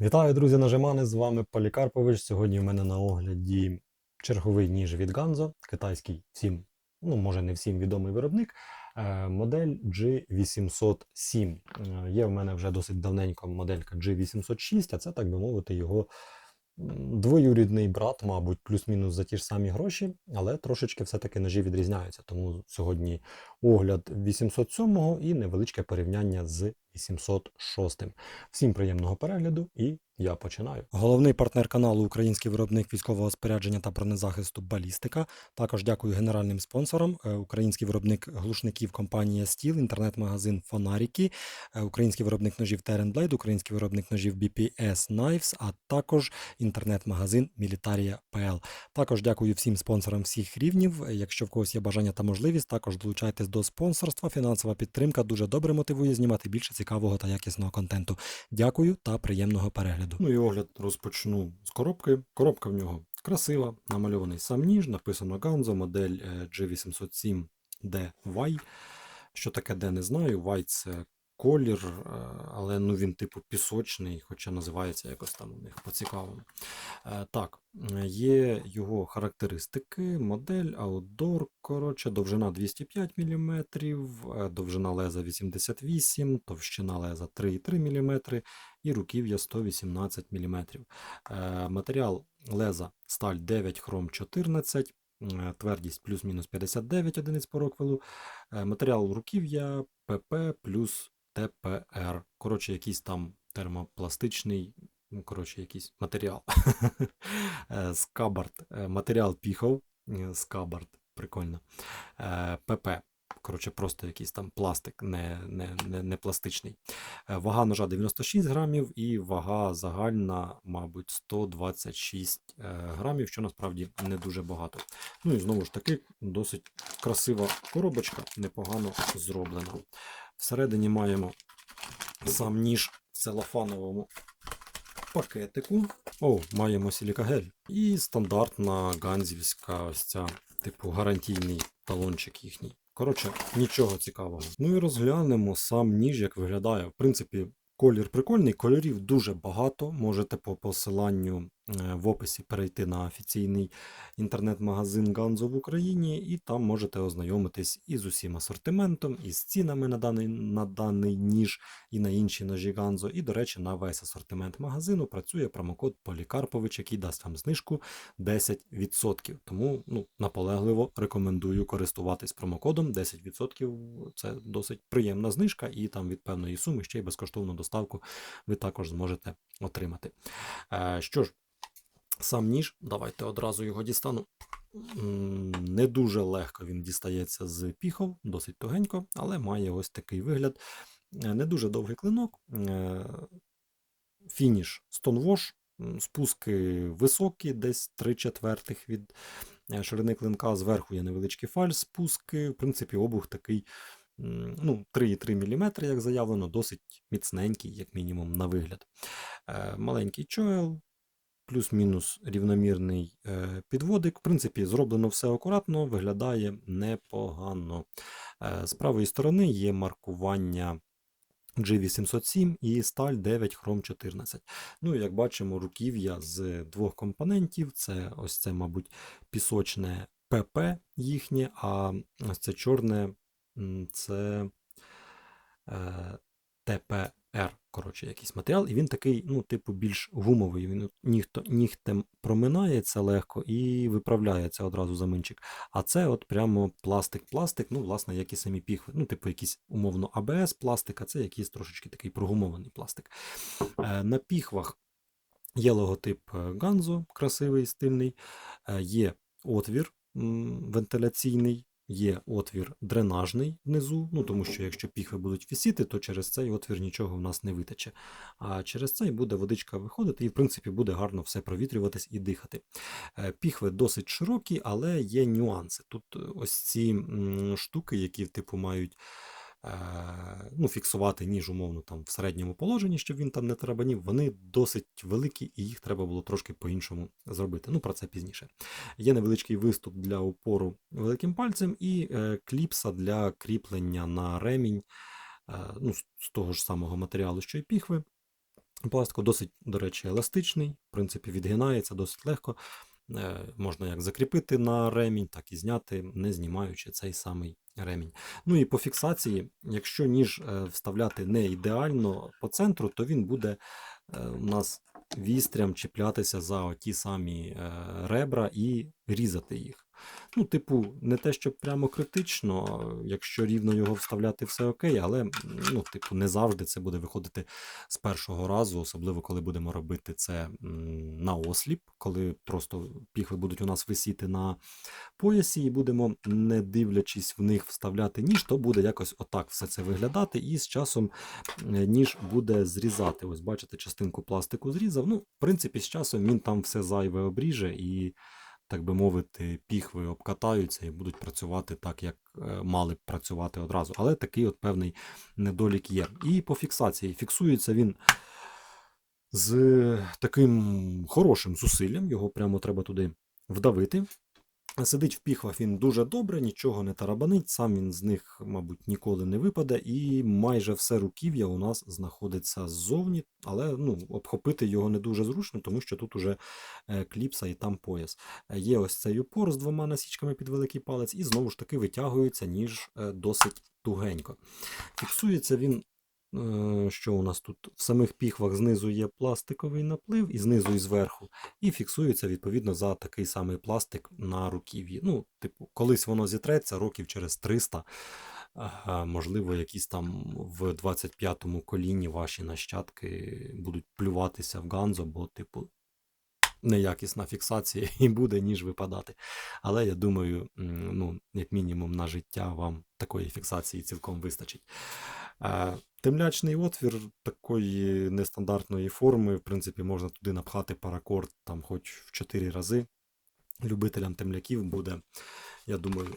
Вітаю, друзі, нажимани! З вами Полікарпович. Сьогодні в мене на огляді черговий ніж від Ganzo, китайський всім, ну може не всім відомий виробник. е, Модель G807. Е, Є в мене вже досить давненько моделька G806, а це, так би мовити, його двоюрідний брат, мабуть, плюс-мінус за ті ж самі гроші, але трошечки все-таки ножі відрізняються. Тому сьогодні огляд 807 і невеличке порівняння з 806. Всім приємного перегляду і я починаю. Головний партнер каналу Український виробник військового спорядження та бронезахисту Балістика. Також дякую генеральним спонсорам. е, Український виробник глушників компанія Стіл, інтернет-магазин Фонаріки, е, український виробник ножів Blade, український виробник ножів BPS Knives, а також інтернет-магазин Militaria.pl. Також дякую всім спонсорам всіх рівнів. Е, Якщо в когось є бажання та можливість, також долучайтесь до спонсорства. Фінансова підтримка дуже добре мотивує знімати більше цікавого та якісного контенту. Дякую та приємного перегляду. Ну і огляд розпочну з коробки. Коробка в нього красива, намальований сам ніж, написано Ganzo, модель е, G807DY. Що таке де не знаю. Вай це колір, е, але ну він типу пісочний, хоча називається якось там у них по-цікавому. Е, Так, е, є його характеристики, модель Outdoor, коротше, довжина 205 мм, довжина леза 88, товщина леза 3,3 мм і руків'я 118 мм. Матеріал леза сталь 9 хром 14, е, твердість плюс-мінус 59 одиниць по роквелу. Е, Матеріал руків'я ПП плюс ТПР. Коротше, якийсь там термопластичний, ну, коротше, якийсь матеріал. Е, Скабард. е, Матеріал піхов. е, Скабард. Прикольно. ПП. Коротше, просто якийсь там пластик, не, не, не, не пластичний. Вага ножа 96 грамів і вага загальна, мабуть, 126 е, грамів, що насправді не дуже багато. Ну і знову ж таки, досить красива коробочка, непогано зроблена. Всередині маємо сам ніж в целофановому пакетику. О, маємо силікагель. І стандартна ганзівська ось ця, типу, гарантійний талончик їхній. Коротше, нічого цікавого. Ну і розглянемо сам ніж, як виглядає. В принципі, колір прикольний, кольорів дуже багато. Можете по посиланню в описі перейти на офіційний інтернет-магазин Ганзо в Україні, і там можете ознайомитись із усім асортиментом, із цінами на даний, на даний ніж і на інші ножі Ганзо. І, до речі, на весь асортимент магазину працює промокод Полікарпович, який дасть вам знижку 10%. Тому ну, наполегливо рекомендую користуватись промокодом 10%. Це досить приємна знижка, і там від певної суми ще й безкоштовну доставку ви також зможете отримати. Е, що ж, сам ніж, давайте одразу його дістану. Не дуже легко він дістається з піхов, досить тугенько, але має ось такий вигляд. Е, Не дуже довгий клинок. е, Фініш м, спуски високі, десь 3 четвертих від е, ширини клинка. Зверху є невеличкі фаль спуски. В принципі, обух такий ну, 3,3 мм, як заявлено, досить міцненький, як мінімум, на вигляд. Маленький чойл, плюс-мінус рівномірний е, підводик. В принципі, зроблено все акуратно, виглядає непогано. Е, З правої сторони є маркування G807 і сталь 9 хром 14. Ну, як бачимо, руків'я з двох компонентів. Це ось це, мабуть, пісочне ПП їхнє, а ось це чорне це е, ТПР. Коротше, якийсь матеріал, і він такий, ну, типу, більш гумовий. Він от нігто, нігтем проминається легко і виправляється одразу заминчик. А це от прямо пластик-пластик, ну, власне, як і самі піхви. Ну, типу, якийсь умовно АБС пластик, а це якийсь трошечки такий прогумований пластик. Е, на піхвах є логотип е, Ganzo, красивий, стильний, е, є отвір вентиляційний. Є отвір дренажний внизу, ну тому що якщо піхви будуть висіти, то через цей отвір нічого в нас не витече. А через цей буде водичка виходити, і в принципі буде гарно все провітрюватись і дихати. Е, Піхви досить широкі, але є нюанси. Тут е, ось ці штуки, які типу мають ну, фіксувати ніж умовно там в середньому положенні, щоб він там не тарабанів, вони досить великі, і їх треба було трошки по-іншому зробити. Ну, про це пізніше. Є невеличкий виступ для опору великим пальцем і е, кліпса для кріплення на ремінь е, ну, з того ж самого матеріалу, що й піхви. Пластику досить, до речі, еластичний, в принципі, відгинається досить легко. Е, Можна як закріпити на ремінь, так і зняти, не знімаючи цей самий ремінь. Ну і по фіксації, якщо ніж е, вставляти не ідеально по центру, то він буде е, у нас вістрям чіплятися за ті самі е, ребра і різати їх. Ну, типу, не те, що прямо критично, якщо рівно його вставляти, все окей, але ну, типу, не завжди це буде виходити з першого разу, особливо коли будемо робити це на осліп, коли просто піхви будуть у нас висіти на поясі, і будемо, не дивлячись в них вставляти ніж, то буде якось отак все це виглядати, і з часом е, ніж буде зрізати. Ось бачите, частинку пластику зрізав. Ну, в принципі, з часом він там все зайве обріже і. Так би мовити, піхви обкатаються і будуть працювати так, як е, мали б працювати одразу. Але такий от певний недолік є. І по фіксації фіксується він з таким хорошим зусиллям, його прямо треба туди вдавити. Сидить в піхвах він дуже добре, нічого не тарабанить, сам він з них, мабуть, ніколи не випаде, і майже все руків'я у нас знаходиться ззовні, але ну, обхопити його не дуже зручно, тому що тут уже е, кліпса і там пояс. Е, Є ось цей упор з двома насічками під великий палець, і знову ж таки витягується ніж е, досить тугенько. Фіксується він Що у нас тут? В самих піхвах знизу є пластиковий наплив, і знизу і зверху, і фіксується відповідно за такий самий пластик на руків'ї. Ну, типу, колись воно зітреться років через 300. а, Можливо, якісь там в 25-му коліні ваші нащадки будуть плюватися в ганзо, бо, типу, неякісна фіксація і буде ніж випадати. Але я думаю, ну, як мінімум на життя вам такої фіксації цілком вистачить. Темлячний отвір такої нестандартної форми, в принципі, можна туди напхати паракорд там хоч в 4 рази. Любителям темляків буде, я думаю,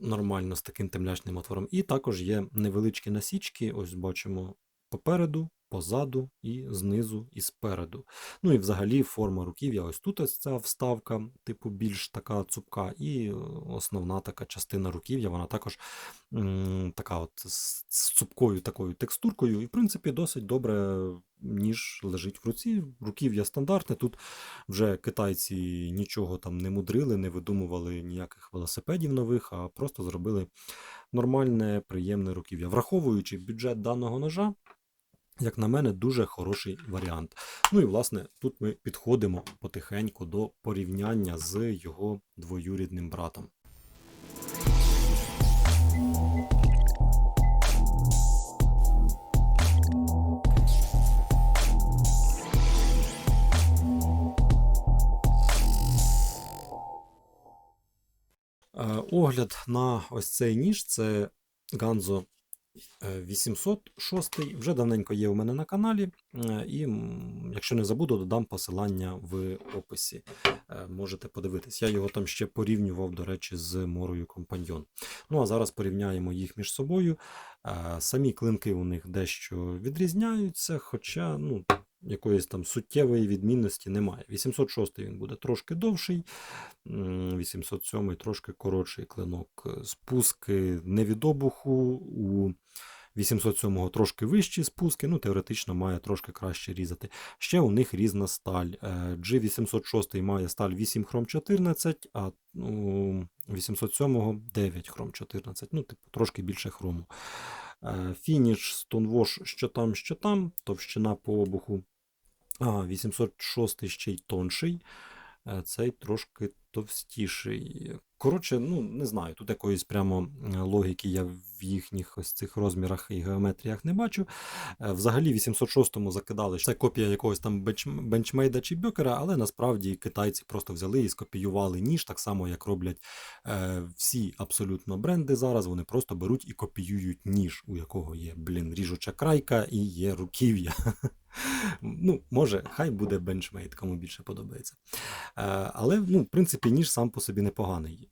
нормально з таким темлячним отвором. І також є невеличкі насічки, ось бачимо попереду, позаду, і знизу, і спереду. Ну і взагалі форма руків'я, ось тут ось ця вставка, типу більш така цупка, і основна така частина руків'я, вона також м, така от з цупкою такою текстуркою, і в принципі досить добре ніж лежить в руці. Руків'я стандартне. Тут вже китайці нічого там не мудрили, не видумували ніяких велосипедів нових, а просто зробили нормальне, приємне руків'я. Враховуючи бюджет даного ножа, як на мене, дуже хороший варіант. Ну і власне тут ми підходимо потихеньку до порівняння з його двоюрідним братом. Е, Огляд на ось цей ніж це Ганзо 806 вже давненько є у мене на каналі, е, і якщо не забуду, додам посилання в описі. Е, Можете подивитись. Я його там ще порівнював, до речі, з морою компаньйон. Ну а зараз порівняємо їх між собою. Е, Самі клинки у них дещо відрізняються, хоча ну, якоїсь там суттєвої відмінності немає. 806 він буде трошки довший, м, 807 трошки коротший клинок. Спуски не від обуху. у 807-го трошки вищі спуски, ну, теоретично має трошки краще різати. Ще у них різна сталь. Е, G806 має сталь 8 хром 14, а у 807-го 9 хром 14, ну, типу, трошки більше хрому. Е, Фініш Stonewash що там, що там, товщина по обуху. А, 806 ще й тонший, е, цей трошки товстіший. Коротше, ну не знаю, тут якоїсь прямо логіки я в їхніх ось цих розмірах і геометріях не бачу. Е, Взагалі, 806-му закидали, що це копія якогось там бенч- бенчмейда чи бьокера, але насправді китайці просто взяли і скопіювали ніж, так само, як роблять е, всі абсолютно бренди зараз. Вони просто беруть і копіюють ніж, у якого є, блін, ріжуча крайка і є руків'я. Ну, може, хай буде бенчмейд, кому більше подобається. Е, Але, ну, в принципі, ніж сам по собі непоганий.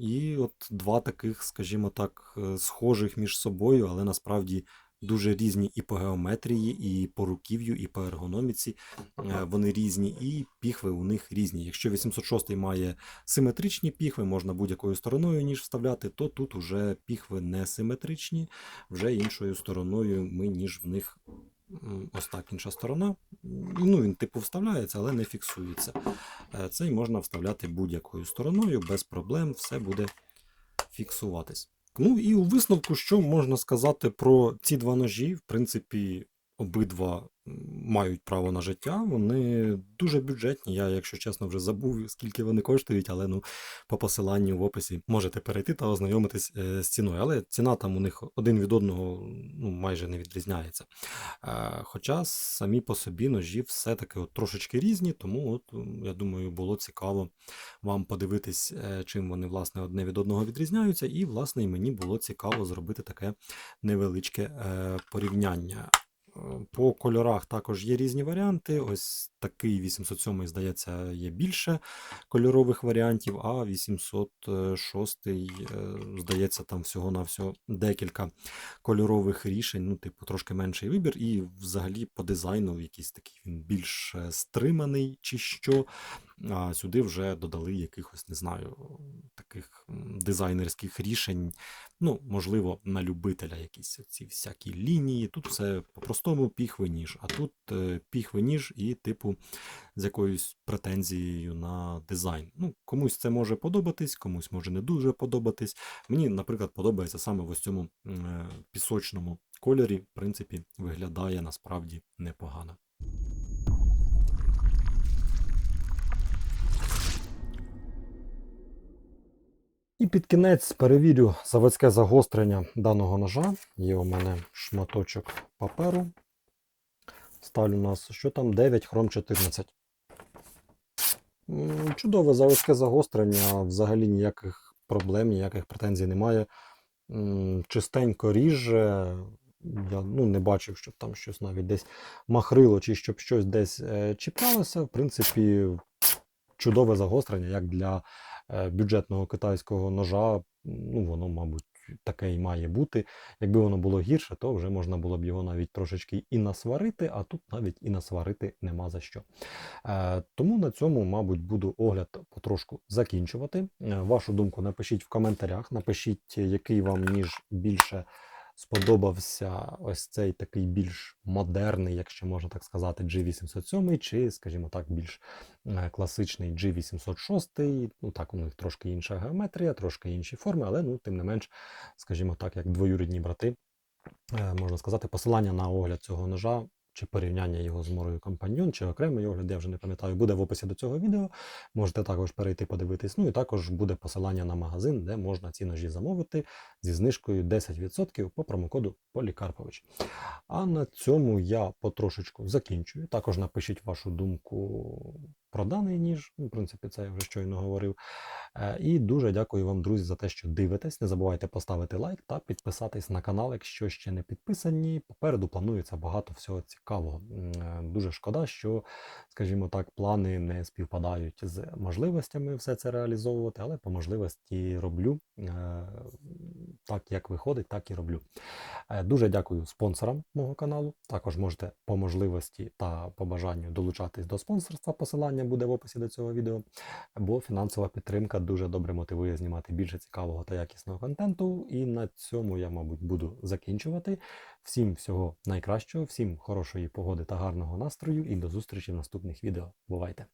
І от два таких, скажімо так, е, схожих між собою, але насправді дуже різні і по геометрії, і по руків'ю, і по ергономіці. Е, Вони різні, і піхви у них різні. Якщо 806 має симетричні піхви, можна будь-якою стороною ніж вставляти, то тут уже піхви не симетричні, вже іншою стороною ми ніж в них ось так інша сторона. Ну, він типу вставляється, але не фіксується. Е, Цей можна вставляти будь-якою стороною, без проблем, все буде фіксуватись. Ну і у висновку, що можна сказати про ці два ножі, в принципі, обидва мають право на життя. Вони дуже бюджетні. Я, якщо чесно, вже забув, скільки вони коштують, але ну, по посиланню в описі можете перейти та ознайомитись е, з ціною. Але ціна там у них один від одного ну, майже не відрізняється. Е, Хоча самі по собі ножі все-таки от трошечки різні, тому от, я думаю, було цікаво вам подивитись, е, чим вони власне одне від одного відрізняються, і власне і мені було цікаво зробити таке невеличке порівняння. Е, По кольорах також є різні варіанти. Ось такий 807, здається, є більше кольорових варіантів, а 806, е, здається, там всього-навсього декілька кольорових рішень, ну, типу, трошки менший вибір, і взагалі по дизайну якийсь такий він більш е, стриманий чи що. А сюди вже додали якихось, не знаю, таких дизайнерських рішень. Ну, можливо, на любителя якісь ці всякі лінії. Тут все по-простому піхви ніж, а тут е, піхви ніж і, типу, з якоюсь претензією на дизайн. Ну, комусь це може подобатись, комусь може не дуже подобатись. Мені, наприклад, подобається саме в ось цьому е, пісочному кольорі. В принципі, виглядає насправді непогано. І під кінець перевірю заводське загострення даного ножа. Є у мене шматочок паперу. Ставлю у нас, що там 9 хром 14. Чудове заводське загострення, взагалі ніяких проблем, ніяких претензій немає. Чистенько ріже. Я ну, не бачив, щоб там щось навіть десь махрило, чи щоб щось десь е, чіплялося. В принципі, чудове загострення, як для е, бюджетного китайського ножа. Ну, воно, мабуть, таке і має бути. Якби воно було гірше, то вже можна було б його навіть трошечки і насварити, а тут навіть і насварити нема за що. Е, тому на цьому, мабуть, буду огляд потрошку закінчувати. Е, вашу думку напишіть в коментарях, напишіть, який вам ніж більше сподобався ось цей такий більш модерний, якщо можна так сказати, G807, чи, скажімо так, більш е, класичний G806. Ну так, у них трошки інша геометрія, трошки інші форми, але ну, тим не менш, скажімо так, як двоюрідні брати, е, можна сказати, посилання на огляд цього ножа. Чи порівняння його з морою компаньйон, чи окремий огляд, я вже не пам'ятаю, буде в описі до цього відео. Можете також перейти подивитись. Ну і також буде посилання на магазин, де можна ці ножі замовити зі знижкою 10% по промокоду Полікарпович. А на цьому я потрошечку закінчую. Також напишіть вашу думку про даний ніж. Ну, В принципі, це я вже щойно говорив. Е, І дуже дякую вам, друзі, за те, що дивитесь. Не забувайте поставити лайк та підписатись на канал, якщо ще не підписані. Попереду планується багато всього цікавого. Е, Дуже шкода, що, скажімо так, плани не співпадають з можливостями все це реалізовувати, але по можливості роблю так, як виходить, так і роблю. Е, Дуже дякую спонсорам мого каналу. Також можете по можливості та по бажанню долучатись до спонсорства. Посилання буде в описі до цього відео. Бо фінансова підтримка дуже добре мотивує знімати більше цікавого та якісного контенту. І на цьому я, мабуть, буду закінчувати. Всім всього найкращого, всім хорошої погоди та гарного настрою, і до зустрічі в наступних відео. Бувайте!